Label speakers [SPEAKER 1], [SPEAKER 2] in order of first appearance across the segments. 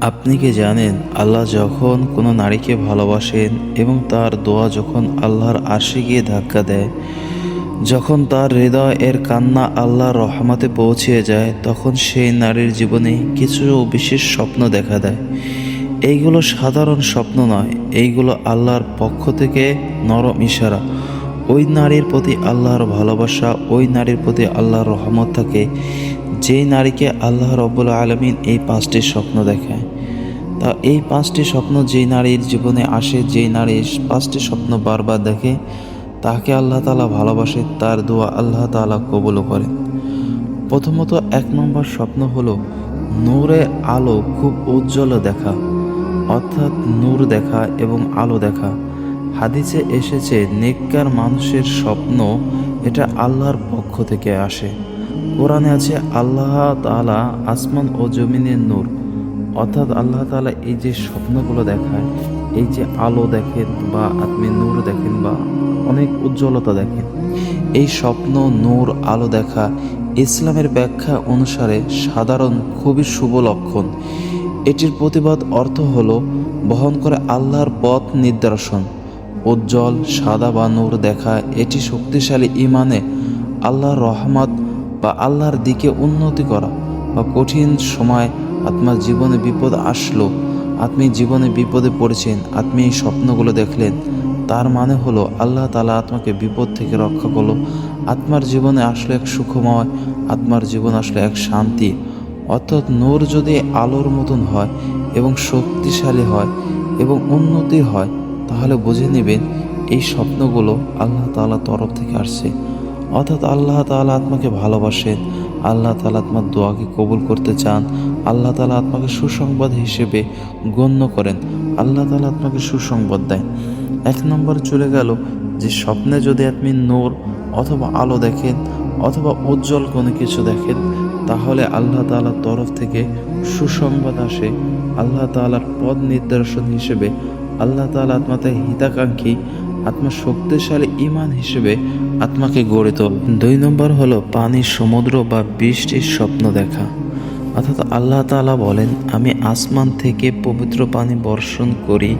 [SPEAKER 1] আপনি কি জানেন, আল্লাহ যখন কোনো নারীকে ভালোবাসেন এবং তার দোয়া যখন আল্লাহর আশে গিয়ে ধাক্কা দেয়, যখন তার হৃদয় এর কান্না আল্লাহর রহমাতে পৌঁছিয়ে যায়, তখন সেই নারীর জীবনে কিছু বিশেষ স্বপ্ন দেখা দেয়। এইগুলো সাধারণ স্বপ্ন নয়, এইগুলো আল্লাহর পক্ষ থেকে নরম ইশারা। ওই নারীর প্রতি আল্লাহর ভালোবাসা, ওই নারীর প্রতি আল্লাহর রহমত থাকে। যেই নারীকে আল্লাহ রব্বুল আলমিন এই পাঁচটি স্বপ্ন দেখায়, তা এই পাঁচটি স্বপ্ন যেই নারীর জীবনে আসে, যেই নারী পাঁচটি স্বপ্ন বারবার দেখে, তাকে আল্লাহ তালা ভালোবাসে, তার দোয়া আল্লাহ তালা কবুলও করেন প্রথমত এক নম্বর স্বপ্ন হলো নূরে আলো খুব উজ্জ্বল দেখা, অর্থাৎ নূর দেখা এবং আলো দেখা। হাদিসে এসেছে, নেককার মানুষের স্বপ্ন এটা আল্লাহর পক্ষ থেকে আসে। কোরআনে আছে, আল্লাহ তালা আসমান ও জমিনের নূর। অর্থাৎ আল্লাহ তাআলা এই যে স্বপ্নগুলো দেখায়, এই যে আলো দেখেন বা আপনি নূর দেখেন বা অনেক উজ্জ্বলতা দেখেন, এই স্বপ্ন, নূর, আলো দেখা ইসলামের ব্যাখ্যা অনুসারে সাধারণ, খুবই শুভ লক্ষণ। এটির প্রতিবাদ অর্থ হল বহন করে আল্লাহর পথ নির্দেশন উজ্জ্বল, সাদা বা নূর দেখা, এটি শক্তিশালী ইমানে আল্লাহর রহমত বা আল্লাহর দিকে উন্নতি করা। বা কঠিন সময় আত্মার জীবনে বিপদ আসলো আপনি জীবনে বিপদে পড়েছেন আপনি এই স্বপ্নগুলো দেখলেন। তার মানে হলো, আল্লাহ তালা আত্মাকে বিপদ থেকে রক্ষা করল। আত্মার জীবনে আসলে এক সুখময়, আত্মার জীবন আসলে এক শান্তি। অর্থাৎ নূর যদি আলোর মতন হয় এবং শক্তিশালী হয় এবং উন্নতি হয় তাহলে বুঝে নেবেন এই স্বপ্নগুলো আল্লাহ তাআলার তরফ থেকে আসছে। অর্থাৎ আল্লাহ তাআলা আত্মাকে ভালোবাসেন, আল্লাহ তালা আত্মার দোয়াকে কবুল করতে চান, আল্লাহ তালা আত্মাকে সুসংবাদ হিসেবে গণ্য করেন, আল্লাহ তালা আত্মাকে সুসংবাদ দেয় এক নম্বর চলে গেল যে স্বপ্নে যদি আপনি নূর অথবা আলো দেখেন অথবা উজ্জ্বল কোনো কিছু দেখেন, তাহলে আল্লাহ তালার তরফ থেকে সুসংবাদ আসে, আল্লাহ তাআলার পদ নির্দেশন হিসেবে আল্লাহ তাআলা আত্মাতে হিতাকাঙ্ক্ষী আত্মা শক্তিশালী ইমান হিসেবে আত্মাকে গড়ে তোল। দুই নম্বর হলো পানি, সমুদ্র বা বৃষ্টির স্বপ্ন দেখা। অর্থাৎ আল্লাহ তাআলা বলেন, আমি আসমান থেকে পবিত্র পানি বর্ষণ করি,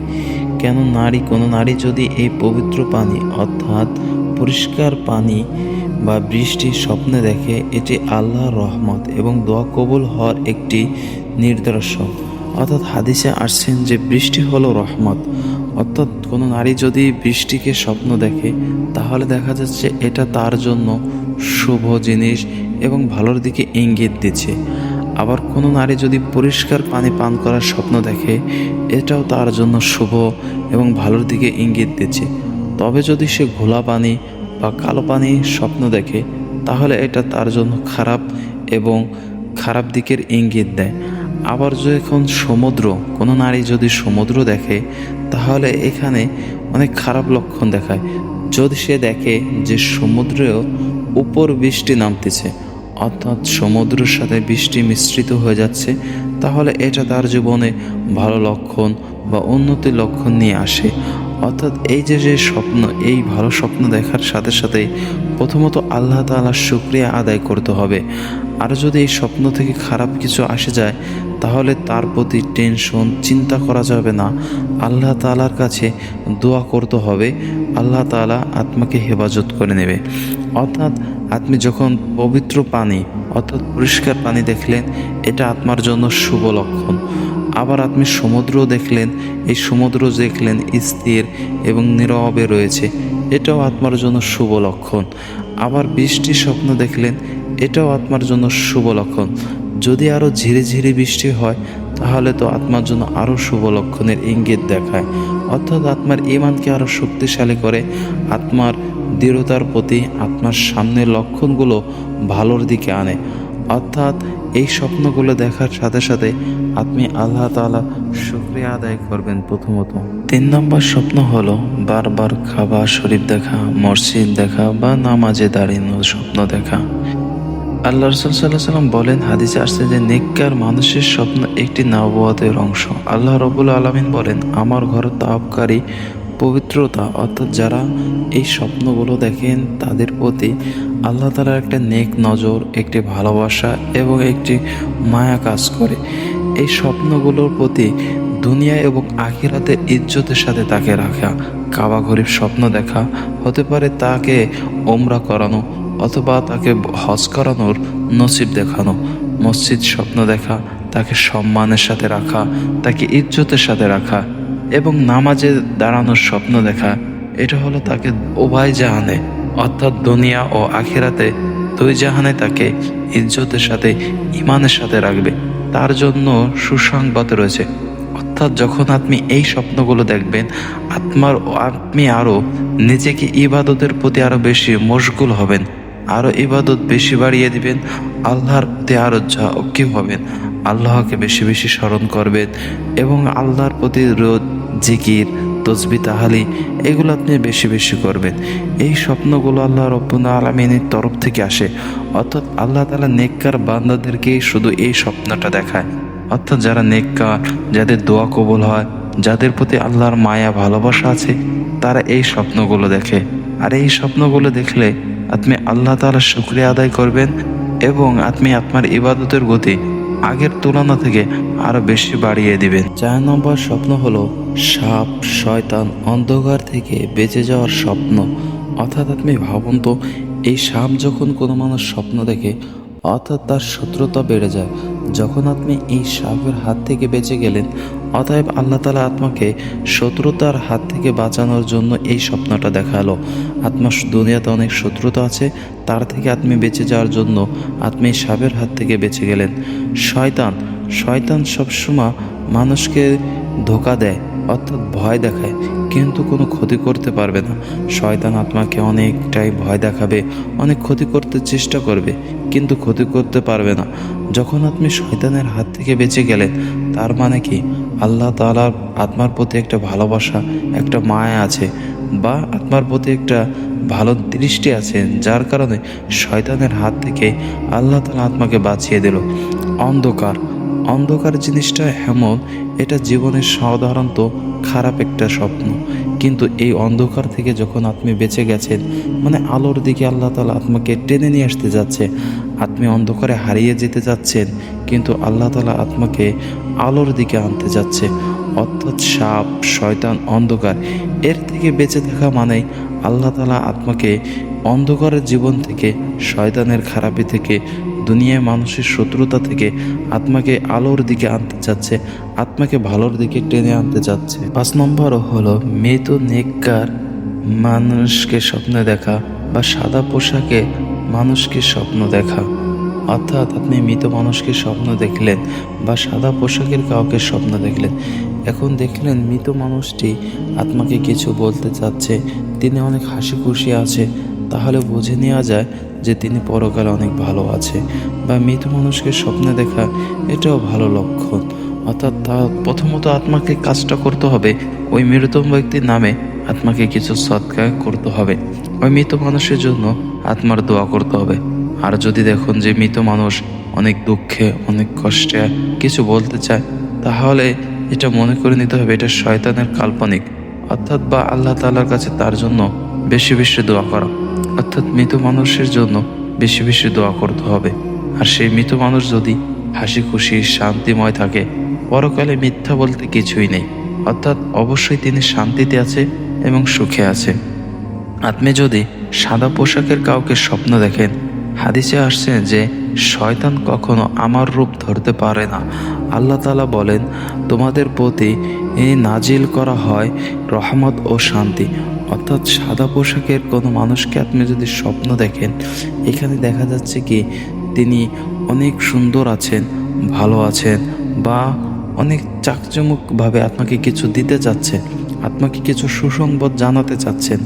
[SPEAKER 1] কেন নারী, কোনো নারী যদি এই পবিত্র পানি, অর্থাৎ পরিষ্কার পানি বা বৃষ্টির স্বপ্নে দেখে, এটি আল্লাহর রহমত এবং দোয়া কবুল হওয়ার একটি নিদর্শন। অর্থাৎ হাদিসে আসছেন যে বৃষ্টি হলো রহমত। অর্থাৎ কোনো নারী যদি বৃষ্টিকে স্বপ্ন দেখে, তাহলে দেখা যাচ্ছে এটা তার জন্য শুভ জিনিস এবং ভালোর দিকে ইঙ্গিত দিচ্ছে। আবার কোনো নারী যদি পরিষ্কার পানি পান করার স্বপ্ন দেখে, এটাও তার জন্য শুভ এবং ভালোর দিকে ইঙ্গিত দিচ্ছে। তবে যদি সে ঘোলা পানি বা কালো পানি স্বপ্ন দেখে, তাহলে এটা তার জন্য খারাপ এবং খারাপ দিকের ইঙ্গিত দেয়। আবার যখন সমুদ্র, কোনো নারী যদি সমুদ্র দেখে, তাহলে এখানে অনেক খারাপ লক্ষণ দেখায়। যদি সে দেখে যে সমুদ্রেও উপর বৃষ্টি নামতেছে, অর্থাৎ সমুদ্রের সাথে বৃষ্টি মিশ্রিত হয়ে যাচ্ছে, তাহলে এটা তার জীবনে ভালো লক্ষণ বা উন্নতির লক্ষণ নিয়ে আসে। অর্থাৎ এই যে যে স্বপ্ন, এই ভালো স্বপ্ন দেখার সাথে সাথে প্রথমত আল্লাহ তাআলার শুক্রিয়া আদায় করতে হবে। আর যদি এই স্বপ্ন থেকে খারাপ কিছু আসে যায় তাহলে তার প্রতি টেনশন, চিন্তা করা যাবে না। আল্লাহ তাআলার কাছে দোয়া করতে হবে। আল্লাহ তালা আত্মাকে হেফাজত করে নেবে। অর্থাৎ আপনি যখন পবিত্র পানি, অর্থাৎ পরিষ্কার পানি দেখলেন, এটা আত্মার জন্য শুভ লক্ষণ। আবার আপনি সমুদ্র দেখলেন, এই সমুদ্র দেখলেন স্থির এবং নীরবে রয়েছে, এটাও আত্মার জন্য শুভ লক্ষণ। আবার বৃষ্টির স্বপ্ন দেখলেন, এটাও আত্মার জন্য শুভ লক্ষণ। যদি আরও ঝিরে ঝিরে বৃষ্টি হয়, তাহলে তো আত্মার জন্য আরও শুভ লক্ষণের ইঙ্গিত দেখায়। অর্থাৎ আত্মার ইমানকে আরও শক্তিশালী করে, আত্মার দৃঢ়তার প্রতি আত্মার সামনের লক্ষণগুলো ভালোর দিকে আনে। অর্থাৎ এই স্বপ্নগুলো দেখার সাথে সাথে আপনি আল্লাহ তালা শুক্রিয়া আদায় করবেন প্রথমত। তিন নম্বর স্বপ্ন হলো বারবার খাবার শরীফ দেখা, মসজিদ দেখা বা নামাজে দাঁড়ানোর স্বপ্ন দেখা। আল্লাহ রসুল সাল্লাম বলেন, হাদিসে আসছে যে, নেককার মানুষের স্বপ্ন একটি নবুয়াতের অংশ। আল্লাহ রবুল আলমিন বলেন, আমার ঘর তাপকারী পবিত্রতা, অর্থাৎ যারা এই স্বপ্নগুলো দেখেন, তাদের প্রতি আল্লাহ তালার একটা নেক নজর, একটি ভালোবাসা এবং একটি মায়া কাজ করে। এই স্বপ্নগুলোর প্রতি দুনিয়া এবং আখিরাতে ইজ্জতের সাথে তাকে রাখা, কাবা গরিব স্বপ্ন দেখা, হতে পারে তাকে ওমরা করানো অথবা তাকে হজ করানোর নসিব দেখানো, মসজিদ স্বপ্ন দেখা, তাকে সম্মানের সাথে রাখা, তাকে ইজ্জতের সাথে রাখা এবং নামাজে দাঁড়ানোর স্বপ্ন দেখা, এটা হলো তাকে উভয় জাহানে, অর্থাৎ দুনিয়া ও আখেরাতে দুই জাহানে তাকে ইজ্জতের সাথে ইমানের সাথে রাখবে। তার জন্য সুসংবাদ রয়েছে। অর্থাৎ যখন আপনি এই স্বপ্নগুলো দেখবেন, আত্মার আপনি আরও নিজেকে ইবাদতের প্রতি আরও বেশি মশগুল হবেন। আরও ইবাদত বেশি বাড়িয়ে দিবেন, আল্লাহর প্রতি আরও ঝাঁকি হবেন, আল্লাহকে বেশি বেশি স্মরণ করবেন এবং আল্লাহর প্রতি রোজ জিকির, তসবি, তাহালি এগুলো আপনি বেশি বেশি করবেন। এই স্বপ্নগুলো আল্লাহ রব্বুল আলমিনের তরফ থেকে আসে। অর্থাৎ আল্লাহ তালা নেককার বান্দাদেরকেই শুধু এই স্বপ্নটা দেখায়। অর্থাৎ যারা নেককার, যাদের দোয়া কবুল হয়, যাদের প্রতি আল্লাহর মায়া ভালোবাসা আছে, তারা এই স্বপ্নগুলো দেখে। আর এই স্বপ্নগুলো দেখলে আপনি আল্লাহ তালার শুক্রিয়া আদায় করবেন এবং আপনি আপনার ইবাদতের গতি আগের তুলনা থেকে আরও বেশি বাড়িয়ে দিবেন। চার নম্বর স্বপ্ন হলো সাপ, শয়তান অন্ধকার থেকে বেঁচে যাওয়ার স্বপ্ন। অর্থাৎ আপনি ভাবুন তো, এই সাপ যখন কোনো মানুষ স্বপ্ন দেখে, অর্থাৎ তার শত্রুতা বেড়ে যায়। যখন আপনি এই সাপের হাত থেকে বেঁচে গেলেন অতএব আল্লাহ তালা আত্মাকে শত্রুতার হাত থেকে বাঁচানোর জন্য এই স্বপ্নটা দেখাল। আত্মা দুনিয়াতে অনেক শত্রুতা আছে, তার থেকে আপনি বেঁচে যাওয়ার জন্য আপনি সাপের হাত থেকে বেঁচে গেলেন। শয়তান শয়তান সবসময় মানুষকে ধোকা দেয়, অর্থাৎ ভয় দেখায়, কিন্তু কোনো ক্ষতি করতে পারবে না। শয়তান আত্মাকে অনেকটাই ভয় দেখাবে, অনেক ক্ষতি করতে চেষ্টা করবে, কিন্তু ক্ষতি করতে পারবে না। যখন আপনি শয়তানের হাত থেকে বেঁচে গেলেন তার মানে কি? আল্লাহ তালার আত্মার প্রতি একটা ভালোবাসা, একটা মায়া আছে বা আত্মার প্রতি একটা ভালো দৃষ্টি আছে, যার কারণে শয়তানের হাত থেকে আল্লাহ তালা আত্মাকে বাঁচিয়ে দিল। অন্ধকার অন্ধকার জিনিসটা হেমন, এটা জীবনের সাধারণত খারাপ একটা স্বপ্ন। কিন্তু এই অন্ধকার থেকে যখন আপনি বেঁচে গেছেন মানে আলোর দিকে আল্লাহ তালা আত্মাকে টেনে নিয়ে আসতে যাচ্ছে আপনি অন্ধকারে হারিয়ে যেতে যাচ্ছেন, কিন্তু আল্লাহ তালা আত্মাকে আলোর দিকে আনতে যাচ্ছে। অর্থাৎ সাপ, শয়তান, অন্ধকার, এর থেকে বেঁচে থাকা মানেই আল্লাহ তালা আত্মাকে অন্ধকারের জীবন থেকে, শয়তানের খারাপি থেকে, দুনিয়ায় মানুষের শত্রুতা থেকে আত্মাকে আলোর দিকে আনতে চাচ্ছে, আত্মাকে ভালোর দিকে টেনে আনতে চাচ্ছে। পাঁচ নম্বর হলো মৃত নেককার মানুষকে স্বপ্নে দেখা বা সাদা পোশাকে মানুষকে স্বপ্ন দেখা। অর্থাৎ আপনি মৃত মানুষকে স্বপ্ন দেখলেন বা সাদা পোশাকের কাউকে স্বপ্ন দেখলেন। এখন দেখলেন মৃত মানুষটি আত্মাকে কিছু বলতে চাচ্ছে, তিনি অনেক হাসি খুশি আছে, তাহলে বুঝে নেওয়া যায় যে তিনি পরকালে অনেক ভালো আছে। বা মৃত মানুষকে স্বপ্নে দেখা, এটাও ভালো লক্ষণ। অর্থাৎ তা প্রথমত আত্মাকে কাজটা করতে হবে, ওই মৃত ব্যক্তির নামে আত্মাকে কিছু সৎকার করতে হবে। ওই মৃত মানুষের জন্য আত্মার দোয়া করতে হবে। আর যদি দেখুন যে মৃত মানুষ অনেক দুঃখে, অনেক কষ্টে কিছু বলতে চায়, তাহলে এটা মনে করে নিতে হবে, এটা শয়তানের কাল্পনিক। অর্থাৎ বা আল্লাহ তাআলার কাছে তার জন্য বেশি বেশি দোয়া করা। অর্থাৎ মৃত মানুষের জন্য বেশি বেশি দোয়া করতে হবে। আর সেই মৃত মানুষ যদি হাসি খুশি, শান্তিময় থাকে, পরকালে মিথ্যা বলতে কিছুই নেই। অর্থাৎ অবশ্যই তিনি শান্তিতে আছে এবং সুখে আছে। আপনি যদি সাদা পোশাকের কাউকে স্বপ্ন দেখেন হাদিসে আসছে যে, শয়তান কখনো আমার রূপ ধরতে পারে না। আল্লাহ তালা বলেন, তোমাদের প্রতি নাজিল করা হয় রহমত ও শান্তি। অর্থাৎ সাদা পোশাকের কোনো মানুষকে আপনি যদি স্বপ্ন দেখেন, এখানে দেখা যাচ্ছে কি, তিনি অনেক সুন্দর আছেন, ভালো আছেন বা অনেক চাকচমুকভাবে আপনাকে কিছু দিতে চাচ্ছেন, আপনাকে কিছু সুসংবাদ জানাতে চাচ্ছেন।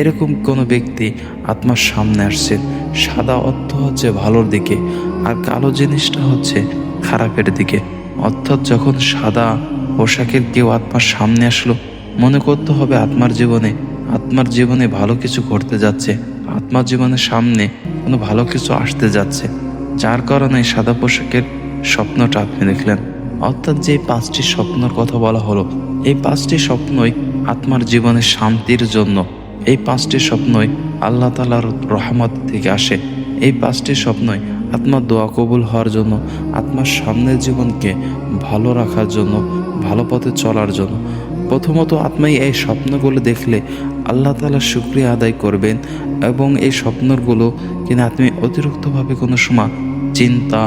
[SPEAKER 1] এরকম কোনো ব্যক্তি আত্মার সামনে আসছেন। সাদা অর্থ হচ্ছে ভালোর দিকে, আর কালো জিনিসটা হচ্ছে খারাপের দিকে। অর্থাৎ যখন সাদা পোশাকের কেউ আত্মার সামনে আসলো, মনে করতে হবে আত্মার জীবনে আত্মার জীবনে ভালো কিছু ঘটতে যাচ্ছে, আত্মার জীবনের সামনে কোনো ভালো কিছু আসতে যাচ্ছে। যার কারণে সাদা পোশাকের স্বপ্নটা আপনি দেখলেন। অর্থাৎ যে পাঁচটি স্বপ্নর কথা বলা হলো, এই পাঁচটি স্বপ্নই আত্মার জীবনে শান্তির জন্য এই পাঁচটি স্বপ্নই আল্লাহ তালার রহমত থেকে আসে। এই পাঁচটি স্বপ্নই আত্মার দোয়া কবুল হওয়ার জন্য, আত্মার সামনের জীবনকে ভালো রাখার জন্য, ভালো পথে চলার জন্য। প্রথমত আপনি এই স্বপ্নগুলো দেখলে আল্লাহ তালা শুক্রিয়া আদায় করবেন এবং এই স্বপ্নগুলো কিনা আপনি অতিরিক্তভাবে কোনো সময় চিন্তা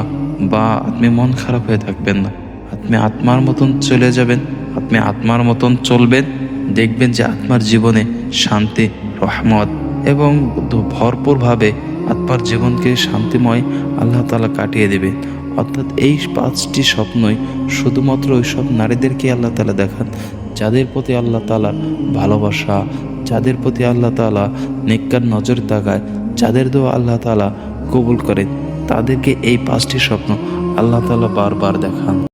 [SPEAKER 1] বা আপনি মন খারাপ হয়ে থাকবেন না। আপনি আত্মার মতন চলে যাবেন আপনি আত্মার মতন চলবেন। দেখবেন যে আত্মার জীবনে শান্তি, রহমত এবং ভরপুরভাবে আত্মার জীবনকে শান্তিময় আল্লাহ তালা কাটিয়ে দেবে অর্থাৎ এই পাঁচটি স্বপ্নই শুধুমাত্র ওই সব নারীদেরকে আল্লাহ তালা দেখান, যাদের প্রতি আল্লাহ তালা ভালোবাসা, যাদের প্রতি আল্লাহ তালা নিকার নজর তাকায়, যাদের দোয়া আল্লাহ তালা কবুল করেন, তাদেরকে এই পাঁচটি স্বপ্ন আল্লাহ তালা বারবার দেখান।